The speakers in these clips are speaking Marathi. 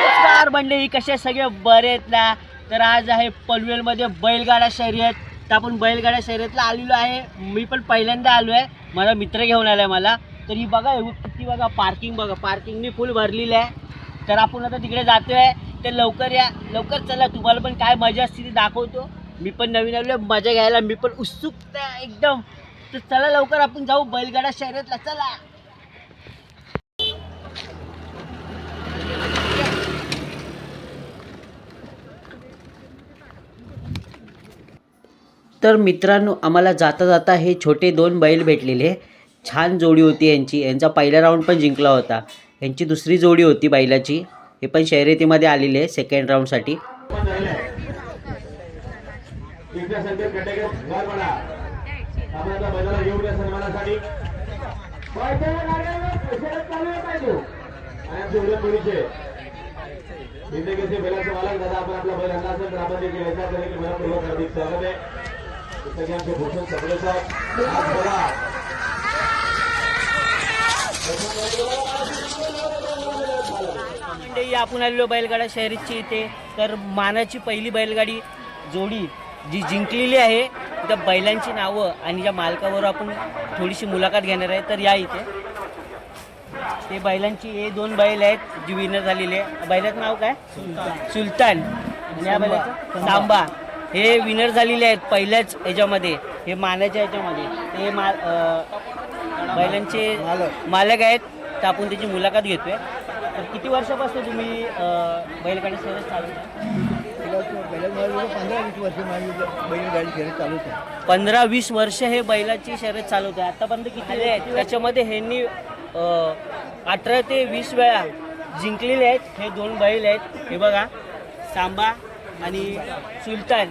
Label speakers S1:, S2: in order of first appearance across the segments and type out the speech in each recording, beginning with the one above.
S1: नमस्कार मंडळी कसे सगळे बरे आहेत ना? तर आज आहे पनवेलमध्ये बैलगाडा शर्यत. तर आपण बैलगाडा शर्यतला आलेलो आहे. मी पण पहिल्यांदा आलो आहे माझा मित्र घेऊन आला आहे मला. तर ही बघा हे किती बघा पार्किंग बघा. पार्किंगनी फुल भरलेली आहे. तर आपण आता तिकडे जातो आहे तर लवकर या. लवकर चला. तुम्हाला पण काय मजा असते ती दाखवतो. मी पण नवीन आलो आहे मजा घ्यायला मी पण उत्सुकता आहे एकदम. तर चला लवकर आपण जाऊ बैलगाडा शर्यतला. चला. तर मित्रांनो आम्हाला जाता जाता हे छोटे दोन बैल भेटलेले. छान जोडी होती यांची. यांचा पहिला राऊंड पण जिंकला होता. यांची दुसरी जोडी होती बैलाची. हे पण शर्यतीमध्ये आलेले आहे सेकंड राऊंडसाठी
S2: आपण आहे आपण आपला बैल आमचे भूषण सगळे
S1: मंडळी आपण आलेलो बैलगाडा शहरीची इथे तर मानाची पहिली बैलगाडी जोडी जी जिंकलेली आहे त्या बैलांची नावं आणि ज्या मालकावर आपण थोडीशी मुलाखत घेणार आहे तर या इथे. ते बैलांची हे दोन बैल आहेत जी विनर झालेली. आहे बैलाचं नाव काय? सुलतान. आणि या बैलाचं? सांबा. हे विनर झालेले आहेत पहिल्याच ह्याच्यामध्ये हे मानाच्या ह्याच्यामध्ये. ते मा बैलांचे मालक. आहेत. तर आपण त्याची मुलाखत घेतोय. तर किती वर्षापासून तुम्ही बैलगाडी शर्यत चालवता?
S3: पंधरा वीस वर्ष
S1: हे बैलाची शर्यत चालवते आतापर्यंत किती आहेत? त्याच्यामध्ये ह्यांनी अठरा ते वीस वेळा जिंकलेले आहेत. हे दोन बैल आहेत. हे बघा. सांबा आणि सुलतान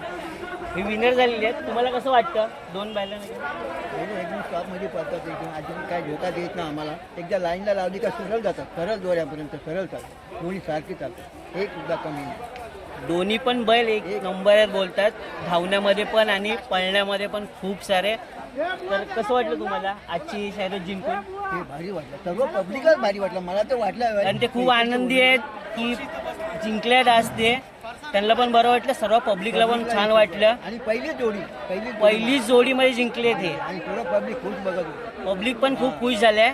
S1: हे विनर झालेले आहेत. तुम्हाला कसं वाटतं? दोन
S3: बैल एकदम स्टॉपमध्ये पडतात एकदम अजिबात काय झोका देत ना आम्हाला. एकदा लाईनला लावली का सरळ जातात. सरळ दोऱ्यापर्यंत सरळ चालतात. दोन्ही सारखी चालतात. एक सुद्धा कमी नाही.
S1: दोन्ही पण बैल एक नंबर आहेत बोलतात. धावण्यामध्ये पण आणि पळण्यामध्ये पण खूप सारे. तर कसं वाटलं तुम्हाला? आजची शर्यत जिंकून?
S3: भारी वाटलं. सर्व पब्लिकच भारी वाटलं. मला तर वाटलं
S1: आणि ते खूप आनंदी आहेत की जिंकल्यात आज ते. त्यांना पण बरं वाटलं सर्व पब्लिकला पण छान वाटलं.
S3: आणि पहिली जोडी पहिली जोडी.
S1: पहिलीच जोडीमध्ये जिंकले ते.
S3: आणि थोडं पब्लिक बघत होतं.
S1: पब्लिक पण खूप खुश झाले.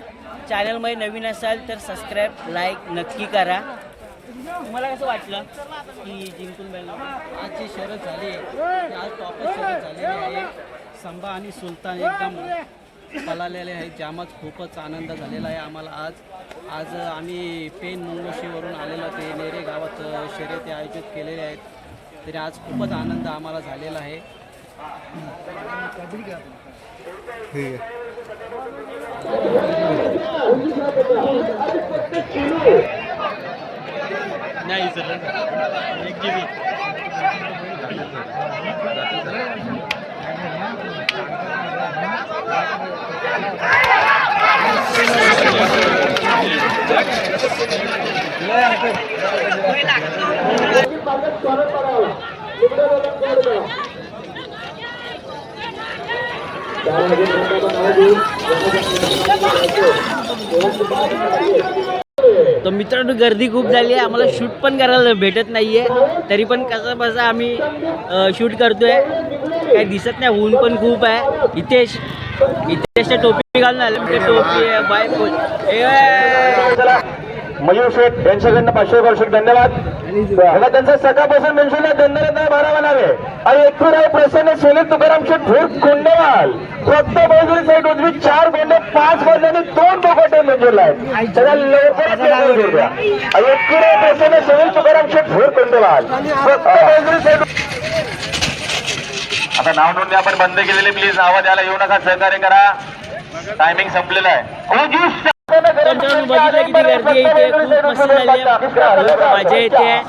S1: चॅनलमध्ये नवीन असाल तर सबस्क्राईब लाईक नक्की करा. तुम्हाला कसं वाटलं की जिंकून
S4: आजची शर्यत झाली आज टॉपच शर्यत झालेली आहे. संबा आणि सुलतान एकदम पलालेले आहेत. जामच खूपच आनंद झालेला आहे आम्हाला आज. आज आम्ही पेन मुंगोशीवरून आलेलो ते नेरे गावात शर्यती आयोजित केलेले आहेत. तरी आज खूपच आनंद आम्हाला झालेला आहे. नाही सर. एक जी
S1: तर मित्रांनो गर्दी खूप झाली आहे. आम्हाला शूट पण करायला भेटत नाहीये. तरी पण कसं बसं आम्ही शूट करतोय. काही दिसत नाही ऊन पण खूप आहे. इथेश इथेश टोपी घालून आले म्हणजे टोपी आहे बाय
S2: चला मयूर शेठ यांच्याकडनं पाचशे वर्षक धन्यवाद. बघा त्यांचा सकाळपासून मेन्शनला धन्यवाद भरावा नावे आणि एकूण आहे प्रसन्न सुनील तुकाराम शेठ भूर कोंडेवाल. फक्त बैजुरी साईड उजवी चार गोंडे पाच गोंडे आणि दोन बोकोटे मंजूरला आहेत. त्याला लवकरच एकूण आहे प्रसन्न सुनील तुकाराम शेठ भूर कोंडेवाल. फक्त बैजुरी साईड आता नाव नोंदणी आपण बंद केलेली प्लीज नावं द्यायला येऊ नका सहकार्य करा. टायमिंग संपलेला आहे.
S1: मित्रांनो बघितलं किती गर्दी खूप मस्त झाली मजा येते.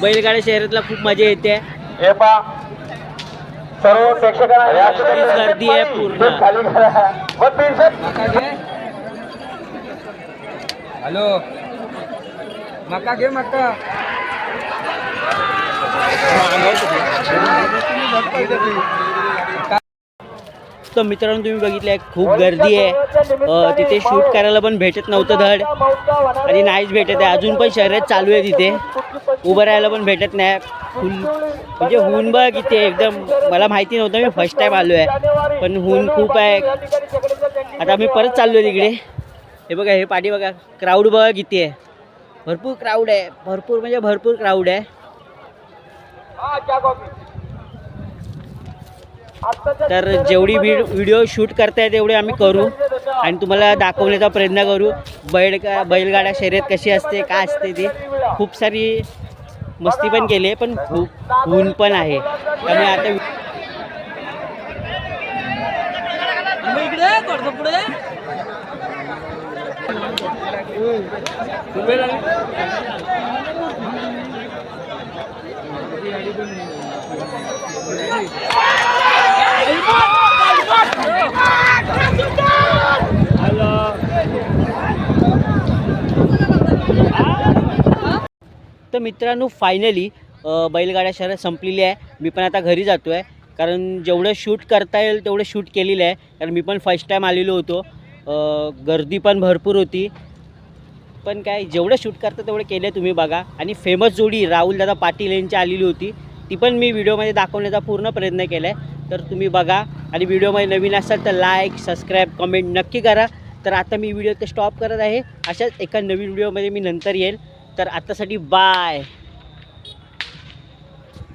S1: बैलगाड्या शहरातला खूप मजा येते.
S2: हे पा. सर्व प्रेक्षकांना
S1: गर्दी आहे पूर्ण.
S5: हॅलो. मका घे मका.
S1: तर मित्रांनो तुम्ही बघितलं आहे खूप गर्दी आहे. तिथे शूट करायला पण भेटत नव्हतं धड. आणि नाहीच भेटत आहे. अजून पण शर्यत चालू आहे तिथे. उभं राहायला पण भेटत नाही. हुन म्हणजे हुन बघ इथे एकदम. मला माहिती नव्हतं मी फर्स्ट टाईम आलो आहे पण हुन खूप आहे. आता मी परत चाललो आहे तिकडे. हे बघा हे पाठी बघा. क्राऊड बघा किती आहे भरपूर क्राऊड आहे. भरपूर म्हणजे भरपूर क्राऊड आहे. तर जेवढी व्हिड व्हिडिओ शूट करताय तेवढे आम्ही करू आणि तुम्हाला दाखवण्याचा प्रयत्न करू. बैल बैलगाडा शर्यत कशी असते काय असते ती खूप सारी मस्ती पण केली आहे पण खूप ऊन पण आहे. त्यामुळे आता तर मित्रांनो फायनली बैलगाड्या शहरात संपलेली आहे. मी पण आता घरी जातो आहे कारण जेवढं शूट करता येईल तेवढं शूट केलेलं आहे. कारण मी पण फर्स्ट टाईम आलेलो होतो. गर्दी पण भरपूर होती. पण काय जेवढं शूट करता तेवढं केलं तुम्ही बघा. आणि फेमस जोडी राहुलदादा पाटील यांची आलेली होती. ती पण मी व्हिडिओमध्ये दाखवण्याचा पूर्ण प्रयत्न केला आहे तर तुम्ही बघा. आणि व्हिडिओमध्ये नवीन असाल तर लाईक सबस्क्राईब कमेंट नक्की करा. तर आता मी व्हिडिओ ते स्टॉप करत आहे. अशाच एका नवीन व्हिडिओमध्ये मी नंतर येईल. तर आत्तासाठी बाय